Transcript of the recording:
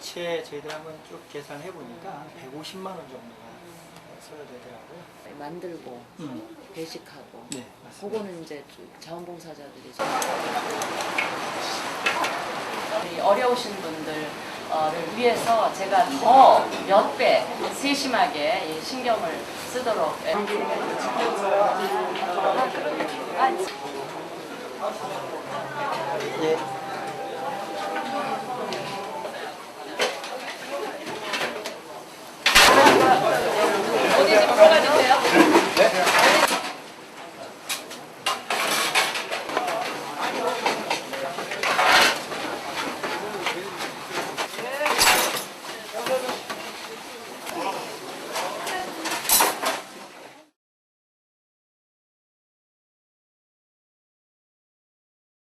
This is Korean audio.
전체 저희들 한번 쭉 계산해 보니까 150만 원 정도가 써야 되더라고요. 만들고 음. 배식하고 네, 맞습니다. 그거는 이제 자원봉사자들이 좀- 어려우신 분들을 위해서 제가 더 몇 배 세심하게 신경을 쓰도록 예. 아, 그러네. 예.